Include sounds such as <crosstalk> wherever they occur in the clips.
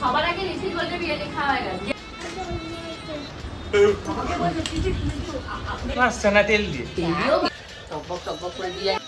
সবার আগে লিচি গোল্ডের বিরিয়ানি খাওয়া হয়ে গেছে। আসছে না তেল দিয়ে। টকবক টকবক করে বিরিয়ানি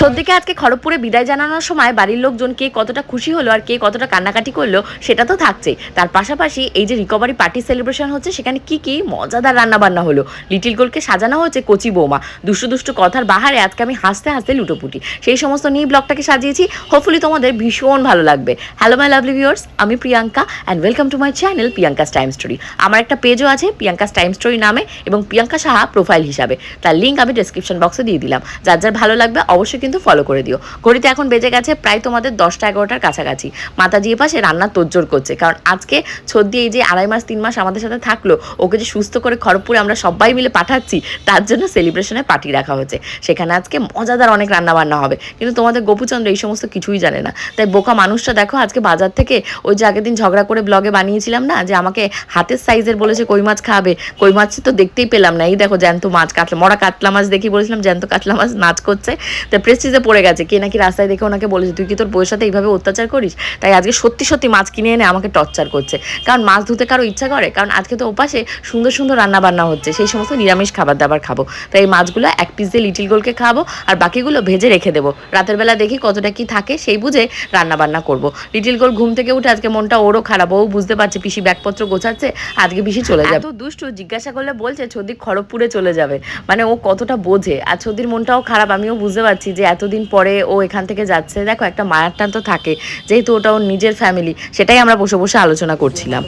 সদ্যকে আজকে খড়গপুরে বিদায় জানানোর সময় বাড়ির লোকজন কে কতটা খুশি হলো আর কে কতটা কান্নাকাটি করল, সেটা তো থাকছেই তার পাশাপাশি এই যে রিকভারি পার্টি সেলিব্রেশন হচ্ছে, সেখানে কি কি মজাদার রান্না বান্না হলো? লিটিল গোলকে সাজানো হচ্ছে কচি বৌমা। দুষ্টু দুষ্টু কথার বাহারে আজকে আমি হাসতে হাসতে লুটোপুটি। সেই সমস্ত নিয়ে ব্লগটাকে সাজিয়েছি। হোপফুলি তোমাদের ভীষণ ভালো লাগবে। হ্যালো মাই লাভলি ভিউয়ার্স আমি Priyanka and welcome to my channel Priyanka's time story আমার একটা পেজও আছে প্রিয়াঙ্কাস টাইম স্টোরি নামে, এবং প্রিয়াঙ্কা সাহা প্রোফাইল হিসাবে। তার লিঙ্ক আমি ডেসক্রিপশন বক্সে দিয়ে দিলাম। যার যার ভালো লাগবে অবশ্যই কিন্তু ফলো করে দিও। ঘড়িতে এখন বেজে গেছে প্রায় তোমাদের দশটা এগারোটার কাছাকাছি। মাতাজি পাশে রান্না তোজ্জোর করছে। কারণ আজকে ছদ্দি এই যে আড়াই মাস, তিন মাস আমাদের সাথে থাকল, ওকে যে সুস্থ করে খড়গপুরে আমরা সবাই মিলে পাঠাচ্ছি, তার জন্য সেলিব্রেশনে পার্টি রাখা হচ্ছে সেখানে আজকে মজাদার অনেক রান্না বান্না হবে। কিন্তু তোমাদের গোপুচন্দ্র এই সমস্ত কিছুই জানে না। তাই বোকা মানুষটা দেখো, আজকে বাজার থেকে ওই যে আগের দিন ঝগড়া করে ব্লগে বানিয়েছিলাম না, যে আমাকে হাতের সাইজের বলেছে কই মাছ খাবে, কই মাছ তো দেখতেই পেলাম না। এই দেখো জ্যান্ত মাছ কাতলা, মরা কাতলা মাছ দেখি বলেছিলাম, জ্যান্ত কাতলা মাছ নাচ করছে। তো প্রেস্টিজে পড়ে গেছে। কে নাকি রাস্তায় দেখে ওনাকে বলেছে, তুই কি তোর বউয়ের সাথে এইভাবে অত্যাচার করিস? তাই আজকে সত্যি সত্যি মাছ কিনে এনে আমাকে টর্চার করছে। কারণ মাছ ধুতে কারও ইচ্ছা করে, কারণ আজকে তো ওপাশে সুন্দর সুন্দর রান্না বান্না হচ্ছে। সেই সমস্ত নিরামিষ খাবার দাবার খাব। তাই এই মাছগুলো এক পিস দিয়ে লিটিল গোলকে খাব আর বাকিগুলো ভেজে রেখে দেবো। রাতের বেলা দেখি কতটা কি থাকে, সেই বুঝে রান্না বান্না করব। লিটিল গোল ঘুম থেকে উঠে আজকে মনটা ওরও খারাপ, ও বুঝতে পারছে পিসি ব্যাগপত্র গোছাচ্ছে, আজকে পিসি চলে যাবে। এত দুষ্টু জিজ্ঞাসা করলে বলছে ছদি খড়গপুরে চলে যাবে। মানে ও কতটা বোঝে। আর ছদির মনটাও খারাপ আমিও বুঝতে পারছি যে এতদিন পরে ও এখান থেকে যাচ্ছে। দেখো একটা মায়ার টান তো থাকে যেহেতু ওটা ওর নিজের ফ্যামিলি সেটাই আমরা বসে বসে আলোচনা করছিলাম।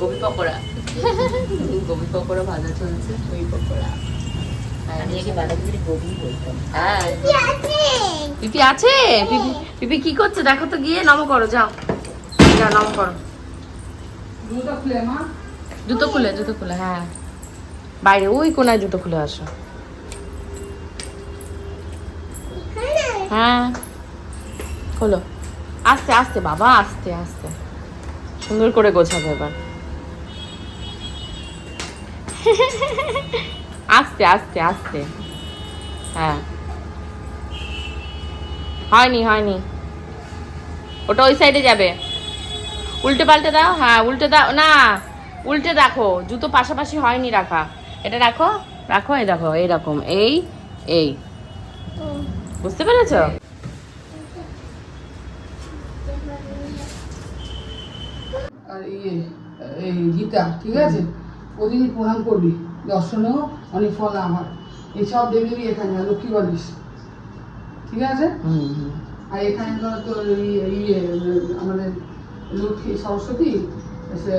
গোবি পকোড়া। গোবি পকোড়া ভাজা চলছে গোবি পকোড়া। আমি আগে বাঁধাকপির গোবি বলতাম হ্যাঁ। পিপি আছে। পিপি পিপি কি করছে? দেখো তো গিয়ে নম করো যাও। যাও নম করো। জুতো খুলে জুতো খুলে হ্যাঁ। বাইরে ওই কোনায় জুতো খুলে আসো। হ্যাঁ। হলো আস্তে আস্তে বাবা, আস্তে আস্তে। সুন্দর করে গোছাবে এবার। আস্তে আস্তে আস্তে। হ্যাঁ। হয়নি হয়নি। ওটা ওই সাইডে যাবে। উল্টে পাল্টে দাও। হ্যাঁ উল্টে দাও। না, উল্টে দেখো। জুতো পাশাপাশি হয়নি রাখা। এটা রাখো রাখো, এই দেখো, এইরকম। এই এই। বুঝতে পেরেছ? আর ইয়ে এই গীতা ঠিক আছে? প্রতিদিন প্রণাম করবি দর্শনেও অনেক ফল আমার। এসব দেখবি এখানে লক্ষ্মী গণেশ ঠিক আছে? আর এখানে তো তোর ইয়ে ইয়ে, আমাদের লক্ষ্মী সরস্বতী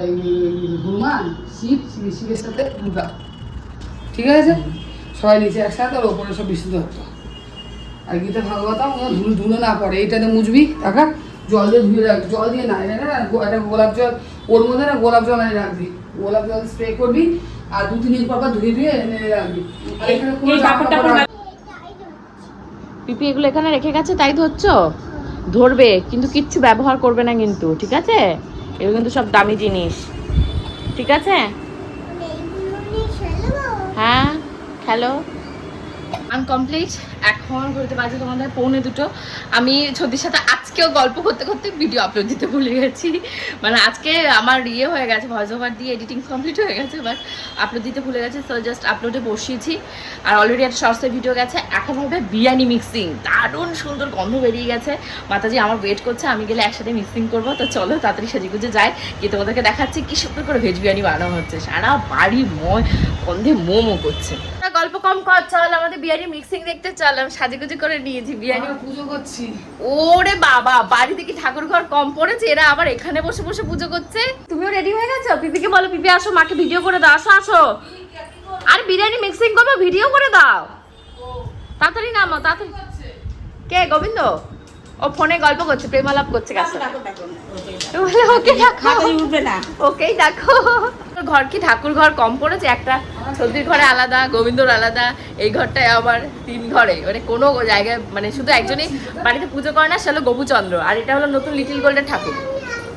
এই হনুমান শিব শিব শিবের সাথে দুর্গা ঠিক আছে? সবাই নিচে একসাথে আর ওপরে সব বিশুদ্ধ হতো আর গীতা ভাগবতম ধুলো ধুলো না পড়ে এইটাতে মুছবি টাকা জল দিয়ে ধুয়ে রাখবি জল দিয়ে না এটা না একটা গোলাপ জল ওর মধ্যে না গোলাপ জল এনে রাখবি। গোলাপ জল স্প্রে করবি আর দু তিন দিন পর পর ধুয়ে ধুয়ে এনে রাখবি। আর এখানে কোনো কাপড় পিপি এগুলো এখানে রেখে গেছে তাই ধরছো? ধরবে কিন্তু কিচ্ছু ব্যবহার করবে না কিন্তু ঠিক আছে? এগুলো কিন্তু সব দামি জিনিস ঠিক আছে? হ্যাঁ খেলো। আনকমপ্লিট এখন ঘুরতে বাজে তোমাদের পৌনে দুটো। আমি ছদির সাথে আজকেও গল্প করতে করতে ভিডিও আপলোড দিতে ভুলে গেছি। মানে আজকে আমার ইয়ে হয়ে গেছে ভয়েস ওভার দিয়ে এডিটিং কমপ্লিট হয়ে গেছে বাট আপলোড দিতে ভুলে গেছে সো জাস্ট আপলোডে বসিয়েছি। আর অলরেডি একটা শর্টসের ভিডিও গেছে, এখন হবে বিরিয়ানি মিক্সিং দারুণ সুন্দর গন্ধ বেরিয়ে গেছে। মাতাজি আমার ওয়েট করছে, আমি গেলে একসাথে মিক্সিং করব, তো চলো তাড়াতাড়ি সেজে গুজে যাই। গিয়ে তোমাদেরকে দেখাচ্ছি কী সুন্দর করে ভেজ বিরিয়ানি বানানো হচ্ছে। সারা বাড়ি ময় গন্ধে মোমো করছে। গল্প কম কর চল আমাদের বিরিয়ানি মিক্সিং দেখতে চল আমি সাজুগুজু করে নিয়েছি বিরিয়ানি। পুজো করছি। ওরে বাবা বাড়ি থেকে ঠাকুর ঘর কম পড়েছে? এরা আবার এখানে বসে বসে পুজো করছে? তুমিও রেডি হয়ে গেছো? পিপিকে বলো পিপি আসো মাকে ভিডিও করে দাও আসো আসো। আর বিরিয়ানি মিক্সিং করব ভিডিও করে দাও। তাড়াতাড়ি নামো তাড়াতাড়ি। কে গোবিন্দ? ও ফোনে গল্প করছে প্রেমালাপ করছে কাছে ওকে ডাকো ওকেই দেখো। ঘর কি ঠাকুর ঘর কম পড়েছে? একটা সর্দির ঘরে আলাদা গোবিন্দর আলাদা এই ঘরটায় আবার তিন ঘরে। মানে কোনো জায়গায় মানে শুধু একজনই বাড়িতে পুজো করে না সে হলো গোপুচন্দ্র। আর এটা হলো নতুন লিটিল গোল্ডের ঠাকুর।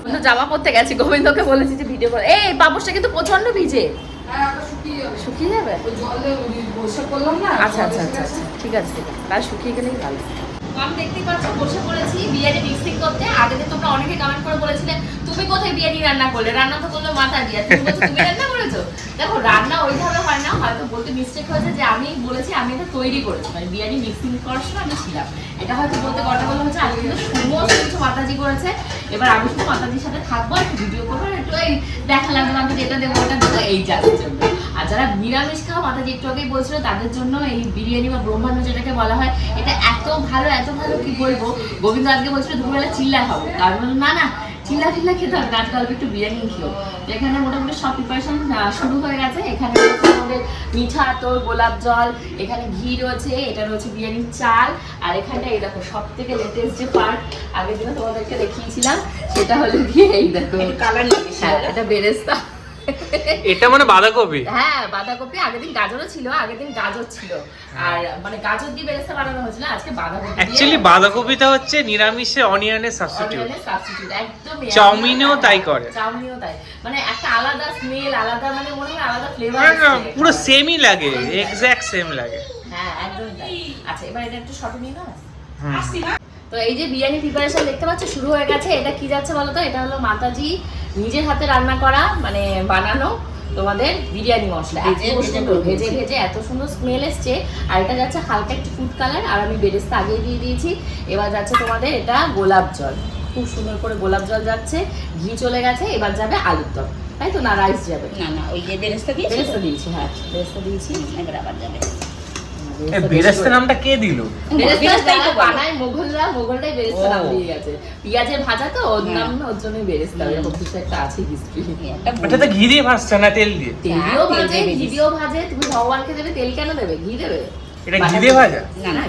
কিন্তু জামা পরতে গেছে গোবিন্দকে বলেছি যে ভিডিও করে। এই পাপসটা কিন্তু প্রচণ্ড ভিজে। শুকিয়ে যাবে? আচ্ছা আচ্ছা আচ্ছা আচ্ছা। ঠিক আছে ঠিক আছে। তার শুকিয়ে গেলেই ভালো। আমি দেখতেই পাচ্ছ, বসে পড়েছি বিরিয়ানি মিক্সিং করতে। আগে তোমরা অনেকে কমেন্ট করে বলেছিলে, তুমি কোথায় বিরিয়ানি রান্না করলে? রান্না তো করল মাথা দিয়ে তুমি রান্না করেছ? দেখো, রান্না ওইভাবে না, হয়তো বলতে মিস্টেক হয়েছে যে আমি বলেছি, আমি এটা তৈরি করেছি। মানে বিরিয়ানি মিক্সিং করার সময় আমি ছিলাম। এটা হয়তো বলতে গন্ডগোল হচ্ছে আমি কিন্তু সমস্ত কিছু মাতাজি করেছে। এবার আমি শুধু মাতাজির সাথে থাকব একটু ভিডিও করব একটু এই দেখা লাগবে মাতাজি এটা দেবো, ওটা দেবো। এই যাদের জন্য। আর যারা নিরামিষ খাওয়া মাতাজি একটু আগেই বলছিল, তাদের জন্য এই বিরিয়ানি বা ব্রহ্মাণ্ড যেটাকে বলা হয়, এটা এত ভালো এত ভালো, কি বলব? গোবিন্দ আজকে বলছিল, দুপুরবেলা চিল্লা খাব। তার বললাম, না না চিল্লা চিল্লা খেতে হবে না আজকে অল্প একটু বিরিয়ানি খেয়েও। এখানে মোটামুটি সব প্রিপারেশন শুরু হয়ে গেছে। এখানে আমাদের মিঠা তোর গোলাপ জল এখানে ঘি রয়েছে এটা রয়েছে বিরিয়ানির চাল আর এখানটা এই দেখো সব থেকে লেটেস্ট যে পার্ট আগের দিনে তোমাদেরকে দেখিয়েছিলাম সেটা হলো গিয়ে এই দেখো। কালার হ্যাঁ এটা বেরেস্তা। এটা মানে বাঁধাকপি? হ্যাঁ বাঁধাকপি। আগের দিন গাজরও ছিল আগের দিন গাজর ছিল। আর মানে গাজর দিয়ে বেরেস্তা বানানো হয়েছিল আজকে বাঁধাকপি দিয়ে অ্যাকচুয়ালি বাঁধাকপিটা হচ্ছে নিরামিষে অনিয়নের সাবস্টিটিউট অনিয়নের substitute, একদম চাউমিনেও তাই করে। চাউমিনেও তাই। মানে একটা আলাদা স্মেল আলাদা মানে মনে হয় আলাদা ফ্লেভার পুরো সেমই লাগে এক্স্যাক্ট সেম লাগে। হ্যাঁ একদম তাই। আচ্ছা এবার এটা একটু শর্ট নিয়ে নাও। হুম। তো এই যে বিরিয়ানি প্রিপারেশন দেখতে পাচ্ছ শুরু হয়ে গেছে। এটা কি যাচ্ছে বলো তো এটা হলো মাতাজি নিজের হাতে রান্না করা মানে বানানো তোমাদের বিরিয়ানি মশলা। এত ভেজে ভেজে সুন্দর ভেজে ভেজে এত সুন্দর স্মেল এসছে। আর এটা যাচ্ছে হালকা একটু ফুড কালার আর আমি বেরেস্তা আগে দিয়ে দিয়েছি। এবার যাচ্ছে তোমাদের এটা গোলাপ জল। খুব সুন্দর করে গোলাপ জল যাচ্ছে ঘি চলে গেছে এবার যাবে আলুর দম। তাই তো? না রাইস যাবে? না না ওই যে বেরেস্তা দিয়েছি বেরেস্তা দিয়েছি হ্যাঁ। বেরেস্তা দিয়েছি এবার আবার যাবে। বেরেস্তা নামটা কে দিল? তো বানায় মোগলরা মোগলরাই বেরেস্তা নাম দিয়ে গেছে। পেঁয়াজের ভাজা তো ওর হ্যাঁ। নাম না ওর জন্যই বেরেস্তা এরকম কিছু একটা আছে হিস্ট্রি ওটা তো ঘি দিয়ে ভাসছে না তেল দিয়ে? তেলিও ভাজে ঘি দিয়েও ভাজে তুমি ভগবানকে দেবে তেল কেন দেবে? ঘি দেবে। এটা ঘি দিয়ে ভাজা? না না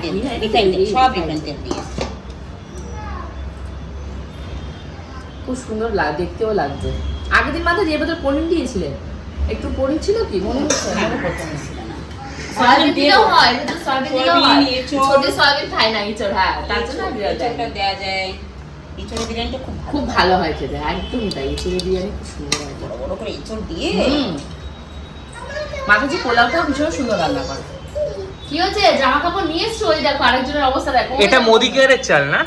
রিফাইন সব। রিফাইন তেল দিয়ে। খুব সুন্দর লাগ দেখতেও লাগছে। আগের দিন মাথায় যে বছর পনির দিয়েছিলেন। একটু পনির ছিল কি? মনে হচ্ছে মনে না। সয়াবিন দিলেও হয় তো সয়াবিন দিলেও হয়। ছোট সয়াবিন খায় না ইচড় হ্যাঁ তার জন্য দেওয়া যায়। বিরিয়ানিটা খুব খুব ভালো হয় খেতে একদমই তাই ইচড়ের বিরিয়ানি খুব সুন্দর হয় বড় বড় করে এঁচোড় দিয়ে? হুম। পোলাওটাও ভীষণ সুন্দর রান্না করে। কি হচ্ছে জামা কাপড় নিয়ে এসছো? ওই দেখো আরেকজনের অবস্থা দেখো। এটা মোদিকেয়ারের চাল না?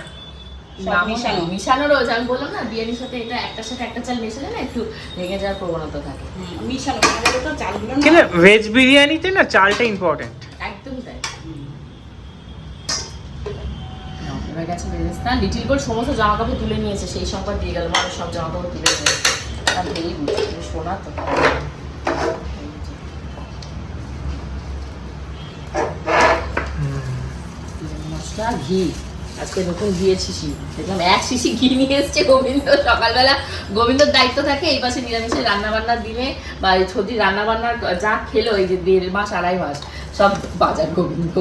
না, মিশানো। মিশানো রয়েছে আমি বললাম না বিরিয়ানির সাথে এটা একটার সাথে একটা চাল মেশালে না একটু ভেঙে যাওয়ার প্রবণতা থাকে। মিশানো করা তো চালগুলো না। কিন্তু ভেজ বিরিয়ানিতে না চালটা ইম্পর্টেন্ট একদমই তাই। নাও, এবার গেছে বেরেস্তা। লিটিল গোল্ড সমস্ত জামা কাপড় তুলে নিয়েছে সেই সংবাদ দিয়ে গেল মানুষ সব জামা কাপড় তুলে নিয়েছে। আর ভেরি গুড শোনা তো। মশলা ঘি। আজকে নতুন ঘিয়ের শিশি। দেখলাম এক শিশি ঘি নিয়ে এসছে গোবিন্দ। সকালবেলা গোবিন্দর দায়িত্ব থাকে এই পাশে নিরামিষে রান্নাবান্নার দিনে বা এই ছদি রান্নাবান্নার যা খেলো এই যে দেড় মাস আড়াই মাস সব বাজার গোবিন্দ।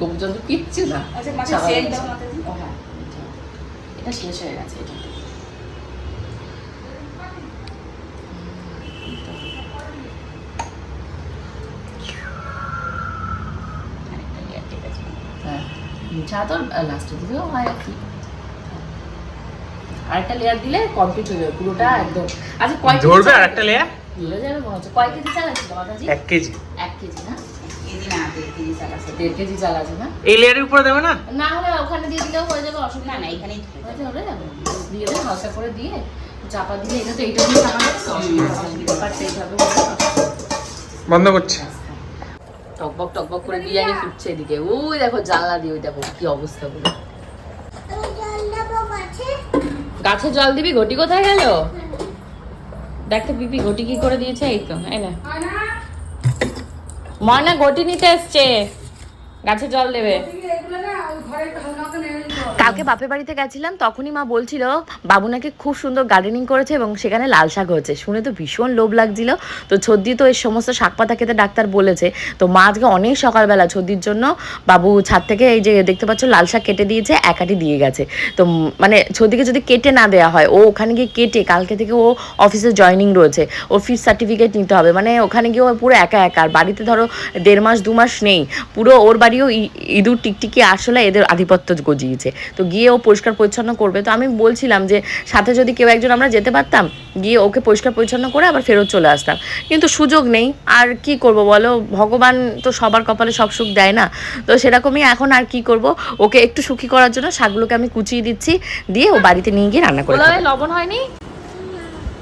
গোবিন্দ কিচ্ছু না। আচ্ছা, হ্যাঁ, এটা। এটা শেষ হয়ে গেছে এটা আরেকটা layer ঠিক আছে। হ্যাঁ তো লাস্টের দিকেও হয় আর কি। আরেকটা লেয়ার দিলে কমপ্লিট হয়ে যাবে পুরোটা একদম। আচ্ছা কয় কেজি ধরবে চাল? আর একটা লেয়ার ধরে যাবে মনে হচ্ছে। কয় কেজি চাল আছে মাতাজি এক কেজি। এক কেজি না? দেড় কেজি চাল আছে। দেড় কেজি চাল আছে না? এই লেয়ারের উপরে দেবে না? না হলে ওখানে দিয়ে দিলেও হয়ে যাবে অসুবিধা না এখানেই হয়ে যাবে। হয়ে যাবে। দিয়ে দেবে হালকা করে দিয়ে চাপা দিলে এটা তো এইটা দিয়ে। বন্ধ করছে। টকবক টকবক করে বিরিয়ানি ফুটছে এদিকে। ওই দেখো জানলা দিয়ে, ওই দেখো কি অবস্থা গুলো গাছে জল দিবি? ঘটি কোথায় গেল? দেখ তো পিপি ঘটি কি করে দিয়েছে? এই তো, এই না। ময়না ঘটি নিতে এসছে। গাছে জল দেবে। কালকে বাপের বাড়িতে গেছিলাম, তখনই মা বলছিল, বাবু নাকি খুব সুন্দর গার্ডেনিং করেছে এবং সেখানে লাল শাক হয়েছে। শুনে তো ভীষণ লোভ লাগছিল। তো ছদ্দি তো এই সমস্ত শাক পাতা খেতে ডাক্তার বলেছে। তো মা আজকে অনেক সকালবেলা ছদ্দির জন্য বাবু ছাদ থেকে এই যে দেখতে পাচ্ছ লাল শাক কেটে দিয়েছে একাটি দিয়ে গেছে। তো মানে ছদ্দিকে যদি কেটে না দেওয়া হয়, ও ওখানে গিয়ে কেটে কালকে থেকে ও অফিসে জয়নিং রয়েছে। ওর ফিস সার্টিফিকেট নিতে হবে। মানে ওখানে গিয়ে ও পুরো একা একা। আর বাড়িতে ধরো দেড় মাস, দু মাস নেই। পুরো ওর বাড়িও ইঁদুর টিকটিকি আসলে এদের আধিপত্য গজিয়েছে। তো গিয়ে ও পরিষ্কার পরিচ্ছন্ন করবে। তো আমি বলছিলাম যে সাথে যদি কেউ একজন আমরা যেতে পারতাম গিয়ে ওকে পরিষ্কার পরিচ্ছন্ন করে আবার ফেরত চলে আসতাম। কিন্তু সুযোগ নেই। আর কি করব বলো? ভগবান তো সবার কপালে সব সুখ দেয় না। তো সেরকমই এখন আর কি করব? ওকে একটু সুখী করার জন্য শাকগুলোকে আমি কুচিয়ে দিচ্ছি। দিয়ে ও বাড়িতে নিয়ে গিয়ে রান্না করে লবণ হয়নি?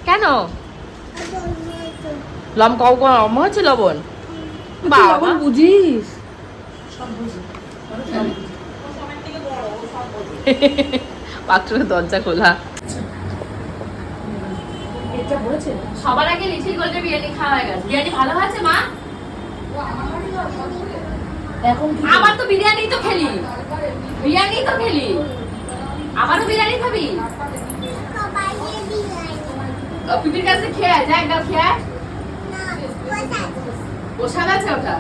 কেন? লম কম কম হচ্ছে লবণ? বাবা। বুঝিস? বাথরুমের দরজা খোলা। সবার আগে গোল্ডে বিরিয়ানি খাওয়া হয়ে গেছে। বিরিয়ানি ভালো হয়েছে মা? আবার তো বিরিয়ানি তো খেলি। বিরিয়ানি তো খেলি। আবারও বিরিয়ানি খাবি? পিপির কাছে খেয়ে আয়, যা একবার খেয়ে প্রসাদ আছে। ওটা?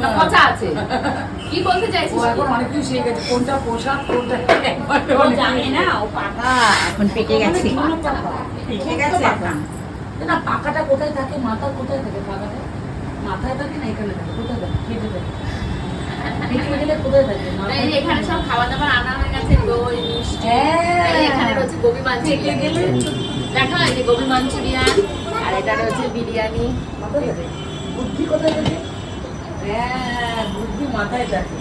না পচা আছে? কি বলতে চাইছিস? ও এখন অনেক কিছু শিখে গেছে। কোনটা পোশাক কোনটা ও জানে না ও পাকা। এখন পেকে গেছে। পেকে। গেছে এখন। না পাকাটা কোথায় থাকে? মাথা কোথায় থাকে? পাকাটা? মাথায় থাকে না এখানে থাকে? কোথায় থাকে? পেটে থাকে। এখানে সব খাবার দাবার আনা হয়ে গেছে দই মিষ্টি। এখানে রয়েছে গোবি মাঞ্চুরিয়ান দেখো এই যে গোবি মাঞ্চুরিয়ান আর এটা রয়েছে বিরিয়ানি। বুদ্ধি কোথায় থাকে? হ্যাঁ বুদ্ধি মাথায় থাকে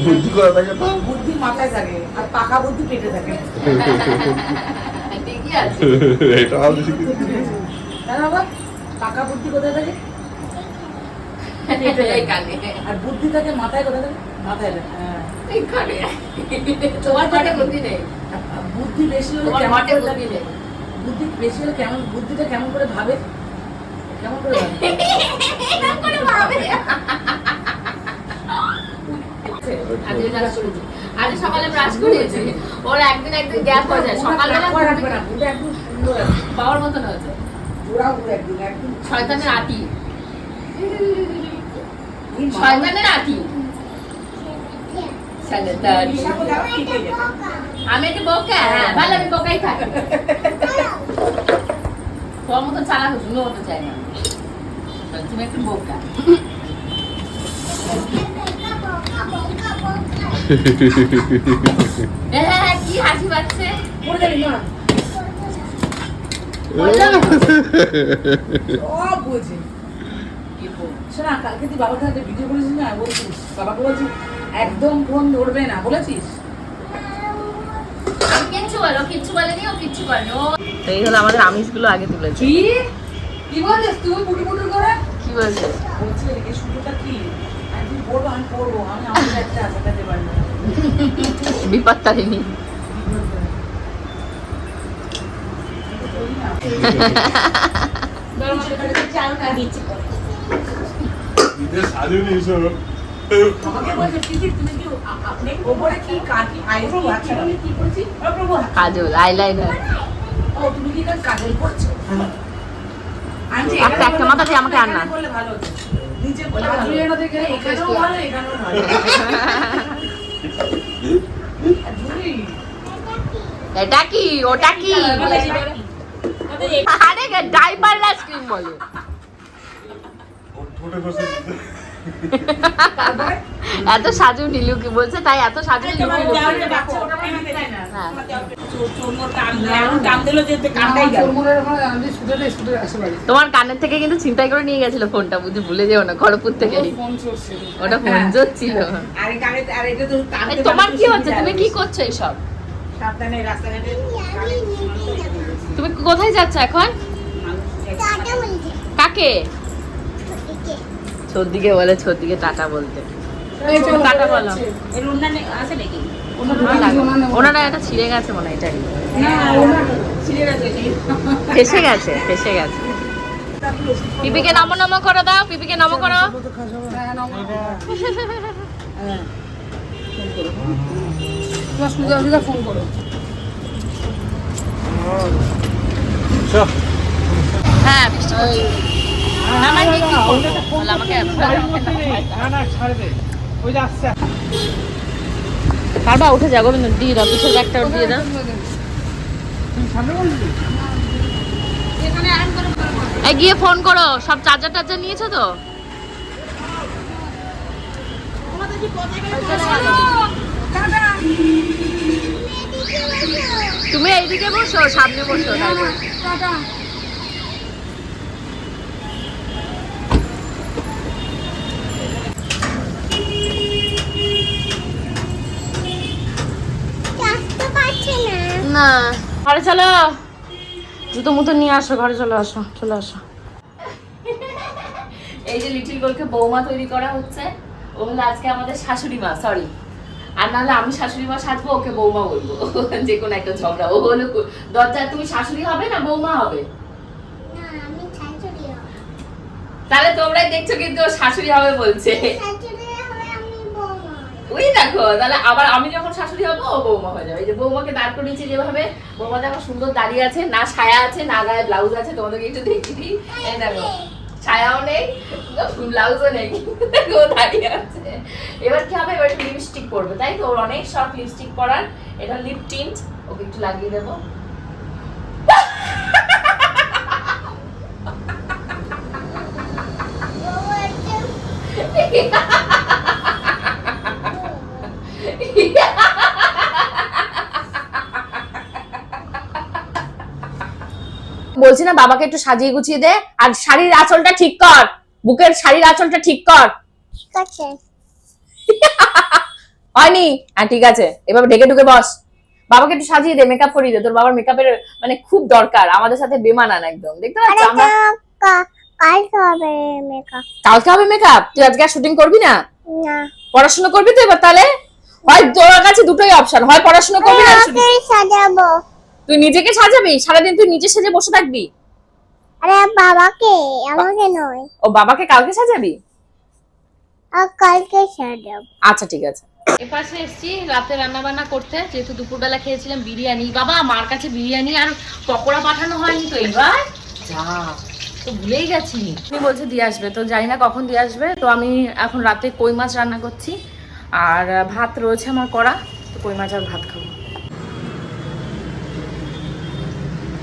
বুদ্ধি করা থাকে তো? বুদ্ধি মাথায় থাকে আর পাকা বুদ্ধি পেটে থাকে <laughs> এটা আমি শিখেছি তাই না বাবা পাকা বুদ্ধি কোথায় থাকে? আর বুদ্ধি থাকে মাথায় কোথায় থাকে? মাথায় থাকে হ্যাঁ। তোমার ঘরে বুদ্ধি নেই। বুদ্ধি বেশি হলে? বুদ্ধি বেশি হলে কেমন বুদ্ধিটা কেমন করে ভাবে? সকালে ব্রাশ করিয়েছি ওর একদিন একদিন গ্যাপ হয়ে যায় সকালবেলা বাবার মতন হয়েছে শয়তানের আটি শয়তানের আটি আমি একটু বোকা? হ্যাঁ ভালো আমি বোকাই থাকি তোর মতো চালা শুনো হতে চাই না। তুমি একটু বোকা। <laughs> হ্যাঁ হ্যাঁ, কি হাসি পাচ্ছে? পড়ে যাবি না সব বুঝে শোনা কালকে তুই ভিডিও করেছিস না? বলছিস বাবাকে বলছিস একদম ফোন ধরবে না বলেছিস? কিচ্ছু বলো কিচ্ছু বলেনি ও কিচ্ছু করেনি ও এই হলো আমাদের আমিষগুলো আগে তুলেছি কি? কি বলছিস তুই পুটি পুটি করে? কি বলছে বলছি এই শুরুটা কি? একদিন পড়ব আমি পড়ব আমি আমাদের একটা আশাটাতে পারব বিপদ তারিনি চালটা দিচ্ছি। কাজল আইলাইনার একটা- একটা মাথা দিয়ে আমাকে আন না। করলে ভালো হতো নিচে করলে ভালো হতো। এখানেও ভালো এখানেও ভালো আর ঝুলি, এটা কি ওটা কি আরে ডাইপার আইসক্রিম বলে এত সাজু নিলু কি বলছে? তাই এত সাজু নীলু তোমার হ্যাঁ। কানের থেকে কিন্তু ছিনতাই করে নিয়ে গেছিল ফোনটা বুঝি ভুলে যেও না খড়গপুর থেকে। ওটা ফোন ছিল আর এই কানে আর এটা তো কান এই তোমার কি হচ্ছে? তুমি কি করছ এইসব তুমি কোথায় যাচ্ছ এখন? কাকে? ছদিকে বলে ছদিকে টাটা বলতে। টাটা বলো। ওনারা এটা ছিঁড়ে গেছে মনে হয় এটাই না ওনা গেছে ফেসে গেছে ফেসে গেছে। পিপিকে নমো নমো করো দাও পিপিকে নমো করো। তোমার সুবিধা অসুবিধা ফোন করো। হ্যাঁ কারবা, উঠে যাব দিয়ে দাও, পিছনে একটা দিয়ে দাও। গিয়ে ফোন করো, সব চার্জার টার্জার নিয়েছো তো? তুমি এইদিকে বসো, সামনে বসো, তারপর। না। ঘরে চলো। জুতো মুতো নিয়ে আসো ঘরে চলে আসো চলে আসো। এই যে লিটিল গোলকে বৌমা তৈরি করা হচ্ছে ও হলো আজকে আমাদের শাশুড়ি মা সরি আর নাহলে আমি শাশুড়ি মা সাজবো ওকে বৌমা বলব। <laughs> যে কোনো একটা ঝগড়া। ও হলো দরজায় তুমি শাশুড়ি হবে না বৌমা হবে? তাহলে তোমরাই দেখছ কিন্তু ও শাশুড়ি হবে বলছে। ওই দেখো তাহলে আবার আমি যখন শাশুড়ি হব ও বৌমা হয়ে যাবে। এই যে বৌমাকে দাঁড় করিয়েছি যেভাবে বৌমা দেখো সুন্দর দাঁড়িয়ে আছে না ছায়া আছে না গায়ে ব্লাউজ আছে তোমাদেরকে একটু দেখিয়ে দিই। এই দেখো ছায়াও নেই ব্লাউজও নেই। দেখো ও দাঁড়িয়ে আছে। এবার কি হবে? এবার লিপস্টিক পরবে তাই তো? ওর অনেক শখ লিপস্টিক পরার। এটা লিপ টিন্ট ওকে একটু লাগিয়ে দেবো। <laughs> <laughs> বলছি না বাবাকে একটু সাজিয়ে গুছিয়ে দে আর শাড়ির আঁচলটা ঠিক কর। বুকের শাড়ির আঁচলটা ঠিক কর। <laughs> হয়নি? হ্যাঁ ঠিক আছে। এবার ঢেকে ঢুকে বস। বাবাকে একটু সাজিয়ে দে মেকআপ করিয়ে দে। তোর বাবার মেকআপের মানে খুব দরকার আমাদের সাথে বেমানান একদম। দেখতে পাচ্ছ আমরা? কালকে হবে মেকআপ কালকে হবে মেকআপ তুই আজকে আর শুটিং করবি না? না। পড়াশোনা করবি তো এবার তাহলে? হয় তোর কাছে দুটোই অপশন হয় পড়াশোনা করবি না সাজাবো। তুই নিজেকে সাজাবি? সারাদিন তুই নিজে সেজে বসে থাকবি? আরে বাবাকে আমাকে নয়। ও বাবাকে কালকে সাজাবি? আর কালকে সাজাবো। আচ্ছা ঠিক আছে। এপাশে এসেছি রাতে রান্না বান্না করতে। যেহেতু দুপুরবেলা খেয়েছিলাম বিরিয়ানি। বাবা মার কাছে বিরিয়ানি আর পকোড়া পাঠানো হয়নি তো এবার যা তো ভুলেই গেছি। তুমি বলছে দিয়ে আসবে তো জানি না কখন দিয়ে আসবে। তো আমি এখন রাতে কই মাছ রান্না করছি। আর ভাত রয়েছে আমার করা তো কই মাছ আর ভাত খাব।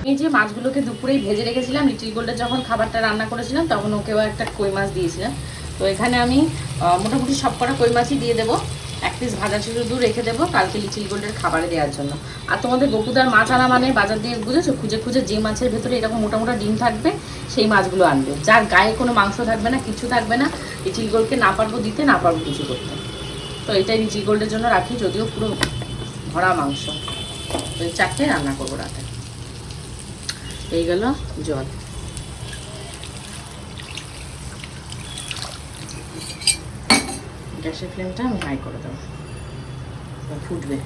এই যে মাছগুলোকে দুপুরেই ভেজে রেখেছিলাম লিটিল গোল্ডের যখন খাবারটা রান্না করেছিলাম, তখন ওকেও একটা কই মাছ দিয়েছিলাম। তো এখানে আমি মোটামুটি সব কটা কই মাছই দিয়ে দেবো। এক পিস ভাজা শুধু রেখে দেবো কালকে লিচিল গোল্ডের খাবারে দেওয়ার জন্য। আর তোমাদের গোকুদার মাছ আনা মানে বাজার দিয়ে, বুঝেছ? খুঁজে খুঁজে যে মাছের ভেতরে এরকম মোটা মোটা ডিম থাকবে, সেই মাছগুলো আনবে। যার গায়ে কোনো মাংস থাকবে না, কিছু থাকবে না লিটিল গোল্ডকে না পারব দিতে, না পারব কিছু করতে। তো এটাই লিটিল গোল্ডের জন্য রাখি, যদিও পুরো ভরা মাংস। তো চারটে রান্না করব রাতে। এই গেল জল। গ্যাসের ফ্লেমটা আমি হাই করে দেবো। ফুটবে।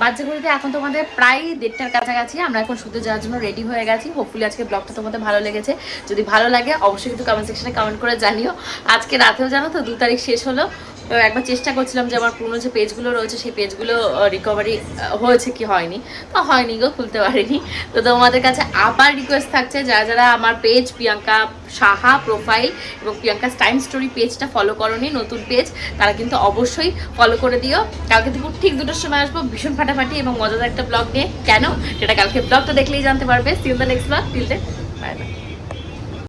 বাচ্চা ঘড়িতে এখন তোমাদের প্রায় দেড়টার কাছাকাছি, আমরা এখন শুতে যাওয়ার জন্য রেডি হয়ে গেছি। হোপফুলি আজকে ব্লগটা তোমাদের ভালো লেগেছে। যদি ভালো লাগে, অবশ্যই কিন্তু কমেন্ট সেকশনে কমেন্ট করে জানিও। আজকে রাতেও জানো তো, দু তারিখ শেষ হলো। তো একবার চেষ্টা করছিলাম যে আমার পুরনো যে পেজগুলো রয়েছে, সেই পেজগুলো রিকভারি হয়েছে কি হয়নি? তো হয়নি গো, খুলতে পারিনি। তো তোমাদের কাছে আবার রিকোয়েস্ট থাকছে, যারা যারা আমার পেজ প্রিয়াঙ্কা সাহা প্রোফাইল এবং প্রিয়াঙ্কা টাইম স্টোরি পেজটা ফলো করনি, নতুন পেজ তারা কিন্তু অবশ্যই ফলো করে দিও। কালকে দুপুর ঠিক দুটোর সময় আসব, ভীষণ ফাটাফাটি এবং মজাদার একটা ব্লগ নিয়ে। কেন? সেটা কালকে ব্লগটা দেখলেই জানতে পারবে। Till the next blog bye bye